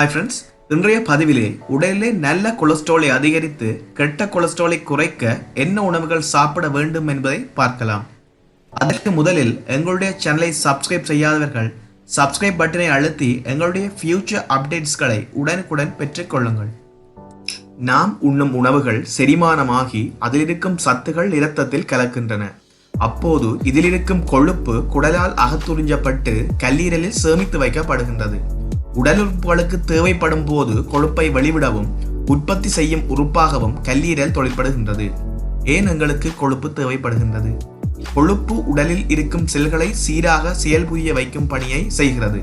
Hi friends இன்றைய பதிவிலே உடலிலே நல்ல கொலஸ்ட்ராலை அதிகரித்து கெட்ட கொலஸ்ட்ராலை குறைக்க என்ன உணவுகள் சாப்பிட வேண்டும் என்பதை பார்க்கலாம். அதற்கு முதலில் எங்களுடைய சேனலை சப்ஸ்கிரைப் செய்யாதவர்கள் சப்ஸ்கிரைப் பட்டனை அழுத்தி எங்களுடைய ஃபியூச்சர் அப்டேட்ஸ்களை உடனுக்குடன் பெற்றுக்கொள்ளுங்கள். நாம் உண்ணும் உணவுகள் செரிமானமாகி அதில் இருக்கும் சத்துகள் இரத்தத்தில் கலக்கின்றன. அப்போது இதில் இருக்கும் கொழுப்பு குடலால் அகத்துறிஞ்சப்பட்டு கல்லீரலில் சேமித்து வைக்கப்படுகின்றது. உடல் உறுப்புகளுக்கு தேவைப்படும் போது கொழுப்பை வெளிவிடவும் உற்பத்தி செய்யும் உறுப்பாகவும் கல்லீரல் தொழிற்படுகின்றது. ஏன் எங்களுக்கு கொழுப்பு தேவைப்படுகின்றது? கொழுப்பு உடலில் இருக்கும் செல்களை சீராக செயல்புரிய வைக்கும் பணியை செய்கிறது.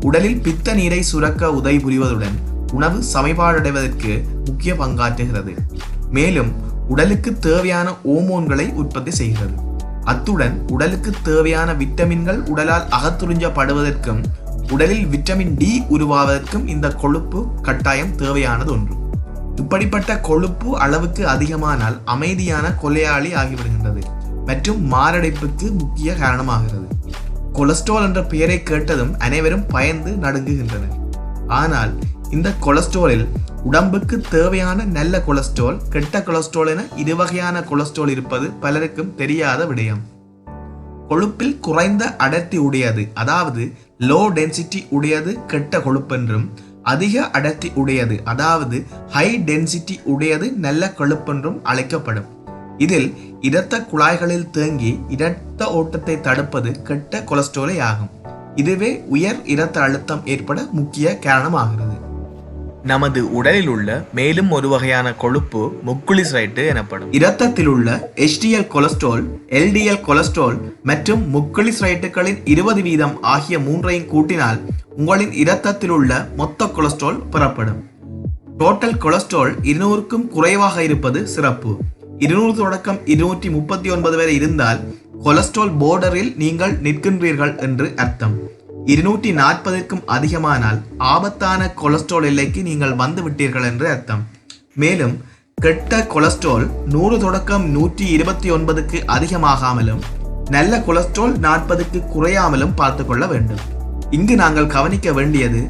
உடலில் பித்த நீரை சுரக்க உதவி புரிவதுடன் உணவு சமைபாடடைவதற்கு முக்கிய பங்காற்றுகிறது. மேலும் உடலுக்கு தேவையான ஓமோன்களை உற்பத்தி செய்கிறது. அத்துடன் உடலுக்கு தேவையான விட்டமின்கள் உடலால் அகத்துறிஞ்சப்படுவதற்கும் உடலில் விட்டமின் டி உருவாவதற்கும் இந்த கொழுப்பு கட்டாயம் தேவையானது ஒன்று. இப்படிப்பட்ட கொழுப்பு அளவுக்கு அதிகமானால் அமைதியான கொலையாளி ஆகிவிடுகின்றது மற்றும் மாரடைப்புக்கு முக்கிய காரணமாகிறது. கொலஸ்ட்ரால் என்ற பெயரை கேட்டதும் அனைவரும் பயந்து நடுங்குகின்றனர். ஆனால் இந்த கொலஸ்ட்ராலில் உடம்புக்கு தேவையான நல்ல கொலஸ்ட்ரால் கெட்ட கொலஸ்ட்ரால் என இரு வகையான கொலஸ்ட்ரால் இருப்பது பலருக்கும் தெரியாத விடயம். கொழுப்பில் குறைந்த அடர்த்தி உடையது அதாவது லோ டென்சிட்டி உடையது கெட்ட கொழுப்பென்றும் அதிக அடர்த்தி உடையது அதாவது ஹை டென்சிட்டி உடையது நல்ல கொழுப்பென்றும் அழைக்கப்படும். இதில் இரத்த குழாய்களில் தேங்கி இரத்த ஓட்டத்தை தடுப்பது கெட்ட கொலஸ்ட்ரோலே ஆகும். இதுவே உயர் இரத்த அழுத்தம் ஏற்பட முக்கிய காரணமாகிறது. நமது உடலில் உள்ள மேலும் ஒரு வகையான கொழுப்பு முக்குளிசரைட்டு எனப்படும். இரத்தத்தில் உள்ள HDL கொலஸ்ட்ரால் எல்டிஎல் கொலஸ்ட்ரால் மற்றும் முக்குளிசரைட்டுகளின் இருபது வீதம் ஆகிய மூன்றையும் கூட்டினால் உங்களின் இரத்தத்தில் உள்ள மொத்த கொலஸ்ட்ரால் பெறப்படும். டோட்டல் கொலஸ்ட்ரால் இருநூறுக்கும் குறைவாக இருப்பது சிறப்பு. இருநூறு தொடக்கம் இருநூற்றி முப்பத்தி ஒன்பது வரை இருந்தால் கொலஸ்ட்ரால் போர்டரில் நீங்கள் நிற்கின்றீர்கள் என்று அர்த்தம். இருநூற்றி நாற்பதற்கும் அதிகமானால் ஆபத்தான கொலஸ்ட்ரால் எல்லைக்கு நீங்கள் வந்து விட்டீர்கள் என்று அர்த்தம். மேலும் கெட்ட கொலஸ்ட்ரால் நூறு தொடக்கம் நூற்றி இருபத்தி ஒன்பதுக்கு அதிகமாகாமலும் நல்ல கொலஸ்ட்ரால் நாற்பதுக்கு குறையாமலும் பார்த்து கொள்ள வேண்டும். இங்கு நாங்கள் கவனிக்க வேண்டியது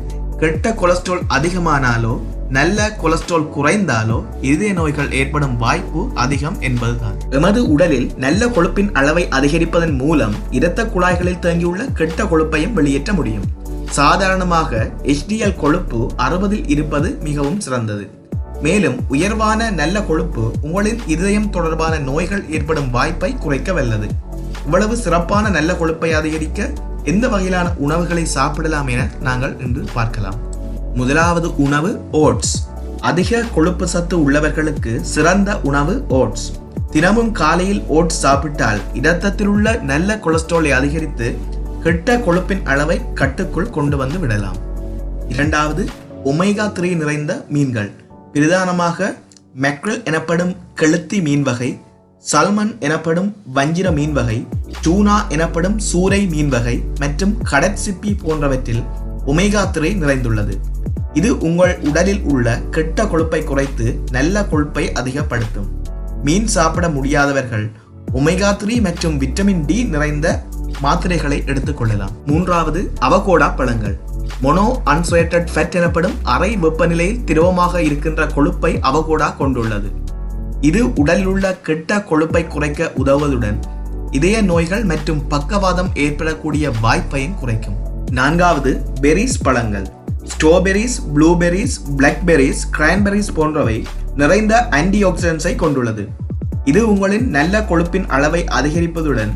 கெட்ட கொலஸ்ட்ரால் அதிகமானாலோ நல்ல கொலஸ்ட்ரால் குறைந்தாலோ இதய நோய்கள் ஏற்படும் வாய்ப்பு அதிகம் என்பதுதான். எமது உடலில் நல்ல கொழுப்பின் அளவை அதிகரிப்பதன் மூலம் இரத்த குழாய்களில் தேங்கியுள்ள கெட்ட கொழுப்பையும் வெளியேற்ற முடியும். சாதாரணமாக எச்டிஎல் கொழுப்பு அறுபதில் இருப்பது மிகவும் சிறந்தது. மேலும் உயர்வான நல்ல கொழுப்பு உங்களின் இதயம் தொடர்பான நோய்கள் ஏற்படும் வாய்ப்பை குறைக்க வல்லது. இவ்வளவு சிறப்பான நல்ல கொழுப்பை அதிகரிக்க எந்த வகையிலான உணவுகளை சாப்பிடலாம் என நாங்கள் இன்று பார்க்கலாம். முதலாவது உணவு ஓட்ஸ் அதிக கொழுப்பு சத்து உள்ளவர்களுக்கு சிறந்த உணவு ஓட்ஸ் தினமும் காலையில் ஓட்ஸ் சாப்பிட்டால் இரத்தத்தில் உள்ள நல்ல கொலஸ்ட்ராலை அதிகரித்து கெட்ட கொழுப்பின் அளவை கட்டுக்குள் கொண்டு வந்து விடலாம். இரண்டாவது ஒமேகா த்ரீ நிறைந்த மீன்கள். பிரதானமாக மெக்ரல் எனப்படும் கெளுத்தி மீன் வகை சல்மன் எனப்படும் வஞ்சிர மீன் வகை டூனா எனப்படும் சூறை மீன் வகை மற்றும் கடற்சிப்பி போன்றவற்றில் ஒமேகா த்ரீ நிறைந்துள்ளது. இது உங்கள் உடலில் உள்ள கெட்ட கொழுப்பை குறைத்து நல்ல கொழுப்பை அதிகப்படுத்தும். மீன் சாப்பிட முடியாதவர்கள் ஒமேகா த்ரீ மற்றும் விட்டமின் டி நிறைந்த மாத்திரைகளை எடுத்துக்கொள்ளலாம் மூன்றாவது அவகோடா பழங்கள். மொனோ அன்சுவேட்டட் ஃபெட் எனப்படும் அறை வெப்பநிலையில் திரவமாக இருக்கின்ற கொழுப்பை அவகோடா கொண்டுள்ளது. இது உடலில் உள்ள கெட்ட கொழுப்பை குறைக்க உதவுவதுடன் இதய நோய்கள் மற்றும் பக்கவாதம் ஏற்படக்கூடிய வாய்ப்பையும் குறைக்கும். நான்காவது பெரிஸ் பழங்கள். ஸ்ட்ராபெரிஸ் ப்ளூபெரிஸ் பிளாக்பெரிஸ் கிரான்பெரிஸ் போன்றவை நிறைந்த ஆன்டி ஆக்சிடென்ட்ஸை கொண்டுள்ளது. இது உங்களின் நல்ல கொழுப்பின் அளவை அதிகரிப்பதுடன்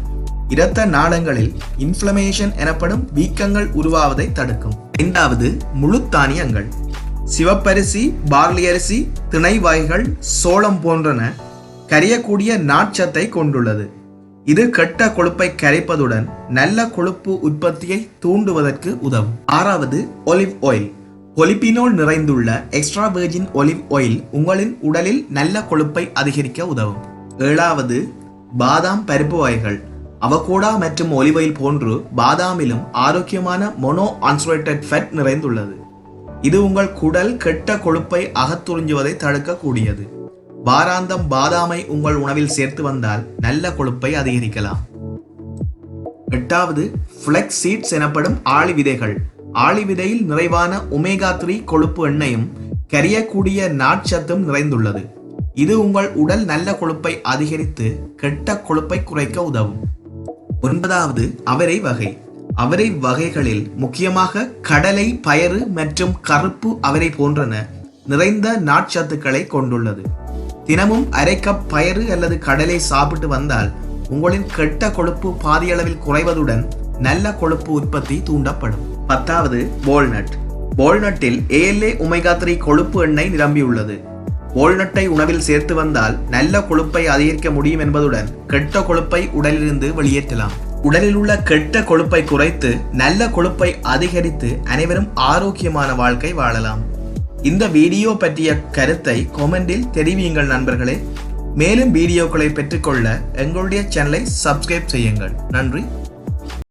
இரத்த நாளங்களில் இன்ஃப்ளமேஷன் எனப்படும் வீக்கங்கள் உருவாவதை தடுக்கும். ஐந்தாவது முழு தானியங்கள் சிவப்பரிசி பார்லி அரிசி திணை வகைகள் சோளம் போன்றன கரியக்கூடிய நாட்சத்தை கொண்டுள்ளது. இது கெட்ட கொழுப்பை கரைப்பதுடன் நல்ல கொழுப்பு உற்பத்தியை தூண்டுவதற்கு உதவும். ஆறாவது ஒலிவ் ஆயில் பொலிபினோல் நிறைந்துள்ள எக்ஸ்ட்ரா வெர்ஜின் ஒலிவ் ஆயில் உங்களின் உடலில் நல்ல கொழுப்பை அதிகரிக்க உதவும். ஏழாவது பாதாம் பருப்பு வகைகள். அவகோடா மற்றும் ஒலிவ் ஆயில் போன்று பாதாமிலும் ஆரோக்கியமான மொனோ அன்சுரேட்டட் ஃபெட் நிறைந்துள்ளது. இது உங்கள் குடல் கெட்ட கொழுப்பை அகத்துறிஞ்சுவதை தடுக்கக்கூடியது. வாராந்தம் பாதாமை உங்கள் உணவில் சேர்த்து வந்தால் நல்ல கொழுப்பை அதிகரிக்கலாம். எட்டாவது ஃப்ளெக்ஸ் சீட்ஸ் எனப்படும் ஆளி விதைகள். ஆளி விதையில் நிறைவான ஒமேகா த்ரீ கொழுப்பு எண்ணெயும் கரியக்கூடிய நாட்சத்தும் நிறைந்துள்ளது. இது உங்கள் உடல் நல்ல கொழுப்பை அதிகரித்து கெட்ட கொழுப்பை குறைக்க உதவும். ஒன்பதாவது அவரை வகை. அவரை வகைகளில் முக்கியமாக கடலை பயறு மற்றும் கருப்பு அவரை போன்றன நிறைந்த நாட்சத்துக்களை கொண்டுள்ளது. தினமும் அரை கப் பயறு அல்லது கடலை சாப்பிட்டு வந்தால் உங்களின் கெட்ட கொழுப்பு பாதியளவில் குறைவதுடன் நல்ல கொழுப்பு உற்பத்தி தூண்டப்படும். பத்தாவது வால்நட் வால்நட்டில் ஏஎல்ஏ ஒமேகா த்ரீ கொழுப்பு எண்ணெய் நிரம்பியுள்ளது. வால்நட்டை உணவில் சேர்த்து வந்தால் நல்ல கொழுப்பை அதிகரிக்க முடியும் என்பதுடன் கெட்ட கொழுப்பை உடலிலிருந்து வெளியேற்றலாம். உடலில் உள்ள கெட்ட கொழுப்பை குறைத்து நல்ல கொழுப்பை அதிகரித்து அனைவரும் ஆரோக்கியமான வாழ்க்கை வாழலாம். இந்த வீடியோ பற்றிய கருத்தை கொமெண்டில் தெரிவியுங்கள் நண்பர்களே. மேலும் வீடியோக்களை பெற்றுக்கொள்ள எங்களுடைய சேனலை சப்ஸ்கிரைப் செய்யுங்கள். நன்றி.